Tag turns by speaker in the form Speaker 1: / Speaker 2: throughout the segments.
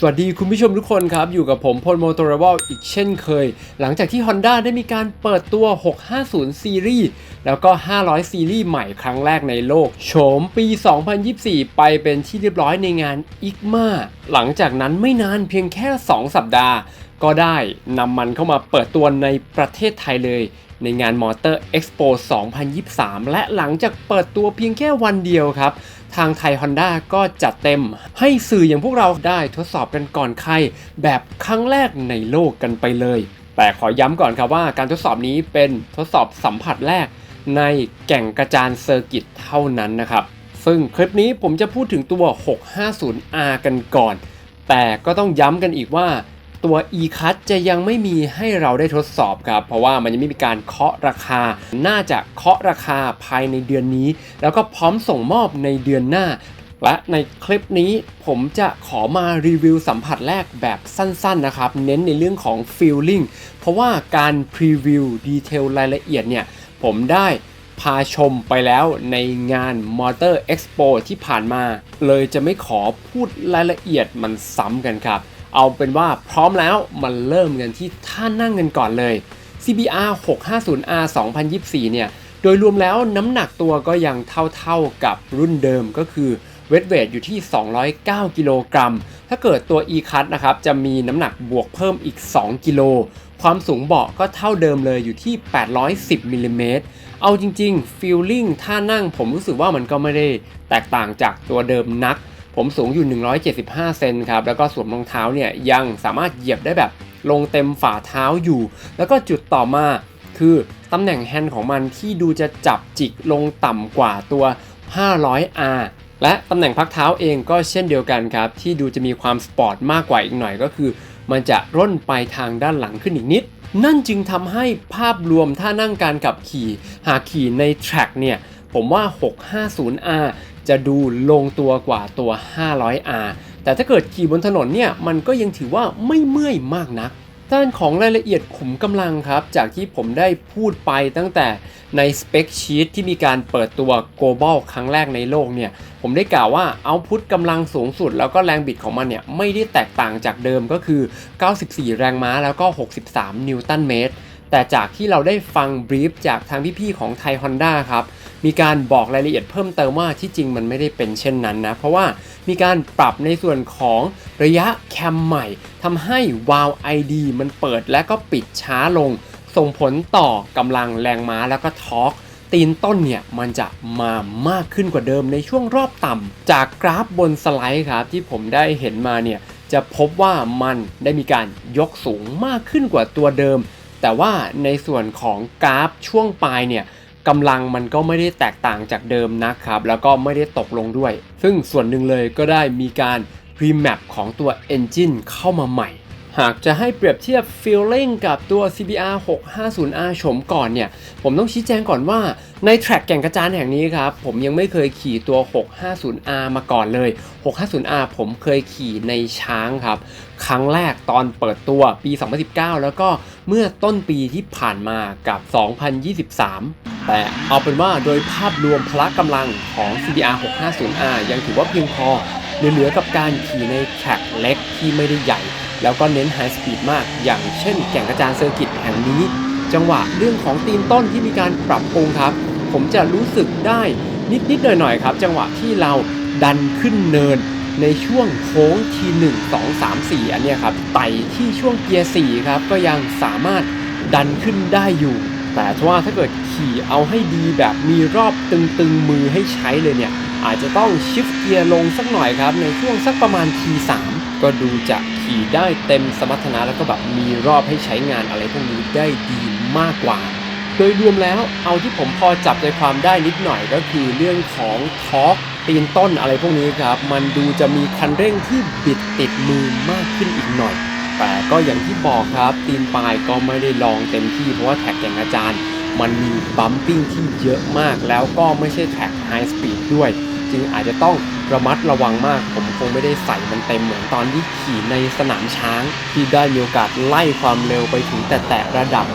Speaker 1: สวัสดีคุณผู้ชมทุกคนครับ อยู่กับผมพลโมโตรเวลอีกเช่นเคย หลังจากที่ Honda ได้มีการเปิดตัว 650 ซีรีส์ แล้วก็ 500 ซีรีส์ใหม่ครั้งแรกในโลก โฉมปี 2024 ไปเป็นที่เรียบร้อยในงาน ICMA หลังจากนั้นไม่นานเพียงแค่ 2 สัปดาห์ ก็ได้นำมันเข้ามาเปิดตัวในประเทศไทยเลย ในงาน Motor Expo 2023 และหลังจากเปิดตัวเพียงแค่วันเดียวครับทางไทย Honda ก็จัดเต็ม ให้สื่ออย่างพวกเราได้ทดสอบกันก่อนใคร แบบครั้งแรกในโลกกันไปเลย แต่ขอย้ำก่อนครับว่าการทดสอบนี้เป็นทดสอบสัมผัสแรก ในแก่งกระจานเซอร์กิตเท่านั้นนะครับ ซึ่งคลิปนี้ผมจะพูดถึงตัว 650R กันก่อน แต่ก็ต้องย้ำกันอีกว่าตัว e-cut จะยังไม่มีให้เราได้ทดสอบครับ เพราะว่ามันยังไม่มีการเคาะราคา น่าจะเคาะราคาภายในเดือนนี้ แล้วก็พร้อมส่งมอบในเดือนหน้า และในคลิปนี้ผมจะขอมารีวิวสัมผัสแรกแบบสั้นๆนะครับ เน้นในเรื่องของ feeling เพราะว่าการพรีวิวดีเทลรายละเอียดเนี่ย ผมได้พาชมไปแล้วในงาน Motor Expo ที่ผ่านมา เลยจะไม่ขอพูดรายละเอียดมันซ้ำกันครับ เอาเป็นว่าพร้อมแล้วมันเริ่มกันที่ท่านั่งกันก่อนเลย CBR 650R 2024 เนี่ย โดยรวมแล้วน้ำหนักตัวก็ยังเท่าๆกับรุ่นเดิมก็คือเวทเวทอยู่ที่ 209 กิโลกรัม ถ้าเกิดตัว e-cut นะครับจะมีน้ำหนักบวกเพิ่มอีก 2 กิโล ความสูงเบาะก็เท่าเดิมเลยอยู่ที่ 810มิลลิเมตรเอาจริงๆฟีลลิ่งท่านั่งผมรู้สึกว่ามันก็ไม่ได้แตกต่างจากตัวเดิมนัก ผมสูงอยู่ 175 เซนครับ แล้วก็สวมรองเท้าเนี่ยยังสามารถเหยียบได้แบบลงเต็มฝ่าเท้าอยู่ แล้วก็จุดต่อมาคือตำแหน่งแฮนด์ของมันที่ดูจะจับจิกลงต่ำกว่าตัว 500R และตำแหน่งพักเท้าเองก็เช่นเดียวกันครับ ที่ดูจะมีความสปอร์ตมากกว่าอีกหน่อยก็คือ มันจะร่นไปทางด้านหลังขึ้นอีกนิด นั่นจึงทำให้ภาพรวมท่านั่งการขับขี่หากขี่ในแทร็กเนี่ย ผมว่า 650R จะดูลงตัวกว่าตัว 500R แต่ถ้าเกิดขี่บนถนนเนี่ย มันก็ยังถือว่าไม่เมื่อยมากนัก ด้านของรายละเอียดขุมกำลังครับ จากที่ผมได้พูดไปตั้งแต่ในสเปคชีตที่มีการเปิดตัว global ครั้งแรกในโลกเนี่ย ผมได้กล่าวว่าเอาพุทกำลังสูงสุด แล้วก็แรงบิดของมันเนี่ย ไม่ได้แตกต่างจากเดิมก็คือ 94 แรงม้าแล้วก็ 63 นิวตันเมตร แต่จากที่เราได้ฟังบรีฟจากทางพี่ๆของไทย Honda ครับ มีการบอกรายละเอียดเพิ่มเติมว่าที่จริงมันไม่ได้เป็นเช่นนั้นนะ เพราะว่ามีการปรับในส่วนของระยะแคมใหม่ทำให้วาล์ว ID มันเปิดและก็ปิดช้าลง ส่งผลต่อกำลังแรงม้าแล้วก็ทอร์กตีนต้นเนี่ยมันจะมามากขึ้นกว่าเดิมในช่วงรอบต่ำจากกราฟบนสไลด์ครับที่ผมได้เห็นมาเนี่ยจะพบว่ามันได้มีการยกสูงมากขึ้นกว่าตัวเดิม แต่ว่าในส่วนของกราฟช่วงปลายเนี่ย กำลังมันก็ไม่ได้แตกต่างจากเดิมนะครับ แล้วก็ไม่ได้ตกลงด้วย ซึ่งส่วนหนึ่งเลยก็ได้มีการ remap ของตัว Engine เข้ามาใหม่ หากจะให้เปรียบเทียบ feeling กับตัว CBR 650R โฉมก่อนเนี่ย ผมต้องชี้แจงก่อนว่าในแทร็กแก่งกระจานแห่งนี้ครับ ผมยังไม่เคยขี่ตัว 650R มาก่อนเลย 650R ผมเคยขี่ในช้างครับ ครั้งแรกตอนเปิดตัวปี 2019 แล้วก็เมื่อต้นปีที่ผ่านมากับ 2023 แต่เอาเป็นว่าโดยภาพรวมพละกำลังของ CBR 650R ยังถือว่าเพียงพอเหลือๆกับการขี่ในแทร็กเล็กที่ไม่ได้ใหญ่ แล้วก็เน้นไฮสปีดมาก อย่างเช่นแก่งกระจานเซอร์กิตแห่งนี้ จังหวะเรื่องของตีนต้นที่มีการปรับปรุงครับ ผมจะรู้สึกได้นิดๆหน่อยๆครับ จังหวะที่เราดันขึ้นเนินในช่วงโค้งที1 2 3 4 อันนี้ครับไต่ที่ช่วงเกียร์4ครับก็ยังสามารถดันขึ้นได้อยู่ แต่ว่าถ้าเกิดขี่เอาให้ดีแบบมีรอบตึงๆมือให้ใช้เลยเนี่ย อาจจะต้องชิฟเกียร์ลงสักหน่อยครับ ในช่วงสักประมาณ T3 ก็ดูจะขี่ได้เต็มสมรรถนะแล้วก็แบบมีรอบให้ใช้งานอะไรพวกนี้ได้ดีมากกว่า โดยรวมแล้วเอาที่ผมพอจับใจความได้นิดหน่อยก็คือเรื่องของทอร์กตีนต้นอะไรพวกนี้ครับ มันดูจะมีคันเร่งที่บิดติดมือมากขึ้นอีกหน่อย แต่ก็อย่างที่บอกครับตีนปลายก็ไม่ได้ลองเต็มที่เพราะว่าแท็กอย่างอาจารย์ มันมีบัมปิ้งที่เยอะมากแล้วก็ไม่ใช่แท็กไฮสปีดด้วย จึงอาจจะต้องระมัดระวังมาก ผมคงไม่ได้ใส่มันเต็มเหมือนตอนที่ขี่ในสนามช้าง ที่ได้มีโอกาสไล่ความเร็วไปถึงแต่แต่ระดับ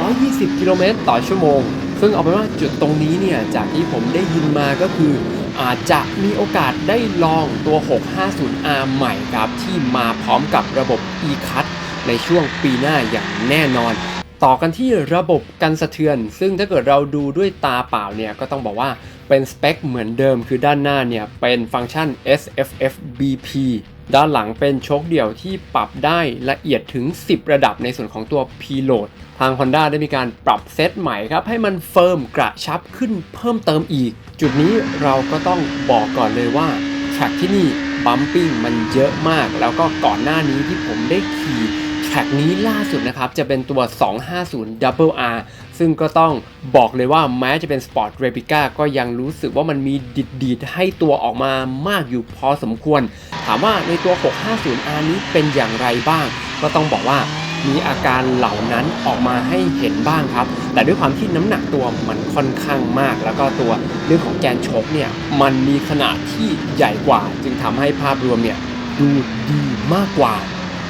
Speaker 1: 220 กิโลเมตรต่อชั่วโมง ซึ่งเอาเป็นว่าจุดตรงนี้เนี่ยจากที่ผมได้ยินมาก็คืออาจจะมีโอกาสได้ลองตัว 650R ใหม่ครับ ที่มาพร้อมกับระบบ e-cut ในช่วงปีหน้าอย่างแน่นอน ต่อกันที่ระบบกันสะเทือน ซึ่งถ้าเกิดเราดูด้วยตาเปล่าเนี่ยก็ต้องบอกว่า เป็นสเปคเหมือนเดิมคือด้านหน้าเนี่ยเป็นฟังก์ชัน SFF BP ด้านหลังเป็นโชคเดี่ยวที่ปรับได้ละเอียดถึง 10 ระดับในส่วนของตัว P-Load ทาง Honda ได้มีการปรับเซตใหม่ครับ ให้มันเฟิร์มกระชับขึ้นเพิ่มเติมอีก จุดนี้เราก็ต้องบอกก่อนเลยว่าแทร็กที่นี่บัมปิ้งมันเยอะมาก แล้วก็ก่อนหน้านี้ที่ผมได้ขี่ แท็กนี้ล่าสุดนะครับ จะเป็นตัว 250 Double R ซึ่งก็ต้องบอกเลยว่าแม้จะเป็น Sport Replica ก็ยังรู้สึกว่ามันมีดิดดีดๆให้ตัวออกมามากอยู่พอสมควร ถามว่าในตัว 650R นี้เป็นอย่างไรบ้าง ก็ต้องบอกว่ามีอาการเหล่านั้นออกมาให้เห็นบ้างครับ แต่ด้วยความที่น้ำหนักตัวมันค่อนข้างมาก แล้วก็ตัวเรื่องของแกนโชกเนี่ยมันมีขนาดที่ใหญ่กว่า จึงทำให้ภาพรวมเนี่ยดูดีมากกว่า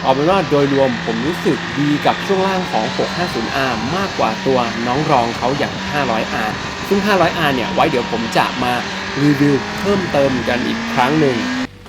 Speaker 1: เอาเป็นว่าโดยรวมผมรู้สึกดีกับช่วงล่างของ 650R มากกว่าตัวน้องรองเขาอย่าง 500R ซึ่ง 500R เนี่ยไว้เดี๋ยวผมจะมารีวิวเพิ่มเติมกันอีกครั้งหนึ่ง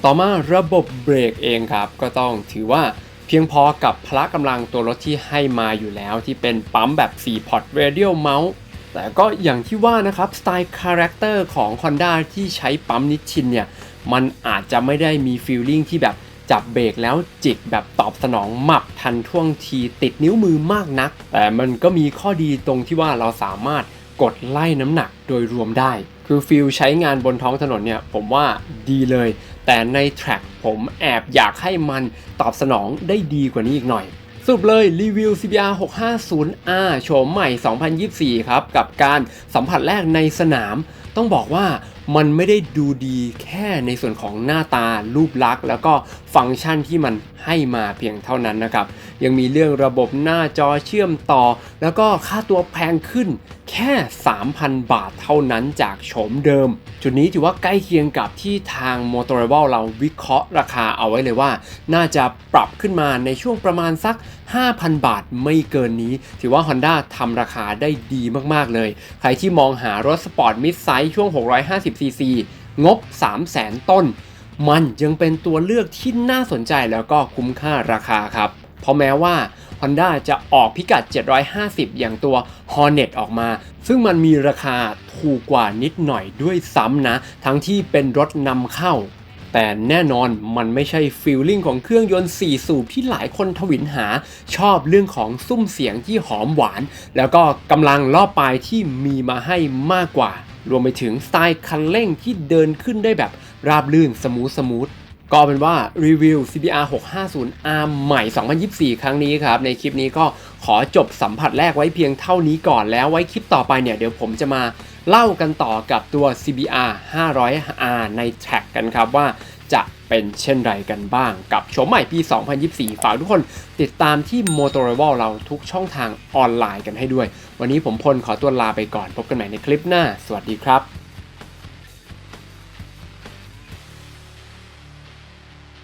Speaker 1: ต่อมาระบบเบรกเองครับ ก็ต้องถือว่าเพียงพอกับพละกำลังตัวรถที่ให้มาอยู่แล้วที่เป็นปั๊มแบบ 4 พอร์ต Radial Mount แต่ก็อย่างที่ว่านะครับ สไตล์คาแรคเตอร์ของ Honda ที่ใช้ปั๊มนิชชินเนี่ย มันอาจจะไม่ได้มีฟีลลิ่งที่แบบ จับเบรกแล้วจิกแบบตอบสนองหมับทันท่วงทีติดนิ้วมือมากนัก แต่มันก็มีข้อดีตรงที่ว่าเราสามารถกดไล่น้ำหนักโดยรวมได้ คือฟิลใช้งานบนท้องถนนเนี่ยผมว่าดีเลย แต่ในแทร็กผมแอบอยากให้มันตอบสนองได้ดีกว่านี้อีกหน่อยสรุปเลยรีวิว CBR 650R โฉมใหม่ 2024 ครับ กับการสัมผัสแรกในสนาม ต้องบอกว่ามันไม่ได้ดูดีแค่ในส่วนของหน้าตารูปลักษณ์ แล้วก็ฟังก์ชันที่มันให้มาเพียงเท่านั้นนะครับ ยังมีเรื่องระบบหน้าจอเชื่อมต่อ แล้วก็ค่าตัวแพงขึ้นแค่ 3,000 บาทเท่านั้นจากโฉมเดิม จุดนี้ถือว่าใกล้เคียงกับที่ทาง m o t o r a b l e เราวิเคราะห์ราคาเอาไว้เลยว่า น่าจะปรับขึ้นมาในช่วงประมาณสัก 5,000 บาทไม่เกินนี้ ถือว่า Honda ทำราคาได้ดีมากๆเลย ใครที่มองหารถสปอร์ตมิดไซส์ช่วง0 cc งบ 300,000 ต้น มันยังเป็นตัวเลือกที่น่าสนใจแล้วก็คุ้มค่าราคาครับ เพราะแม้ว่า Honda จะออกพิกัด 750 อย่างตัว Hornet ออกมา ซึ่งมันมีราคาถูกกว่านิดหน่อยด้วยซ้ำนะ ทั้งที่เป็นรถนำเข้า แต่แน่นอนมันไม่ใช่ฟีลลิ่งของเครื่องยนต์ 4 สูบที่หลายคนทวินหา ชอบเรื่องของซุ้มเสียงที่หอมหวาน แล้วก็กำลังล่อปลายที่มีมาให้มากกว่า รวมไปถึงสไตล์คันเร่งที่เดินขึ้นได้แบบราบลื่นสมูทสมูทก็เป็นว่ารีวิว CBR 650R ใหม่ 2024 ครั้งนี้ครับ ในคลิปนี้ก็ขอจบสัมผัสแรกไว้เพียงเท่านี้ก่อนแล้วไว้คลิปต่อไปเนี่ย เดี๋ยวผมจะมาเล่ากันต่อกับตัว CBR 500R ในแท็กกันครับว่า จะเป็นเช่นไรกันบ้างกับโฉมใหม่ปี 2024 ฝากทุกคนติดตามที่ m o t o r a b l e เราทุกช่องทางออนไลน์กันให้ด้วย วันนี้ผมพลขอตัวลาไปก่อนพบกันใหม่ในคลิปหน้า สวัสดีครับ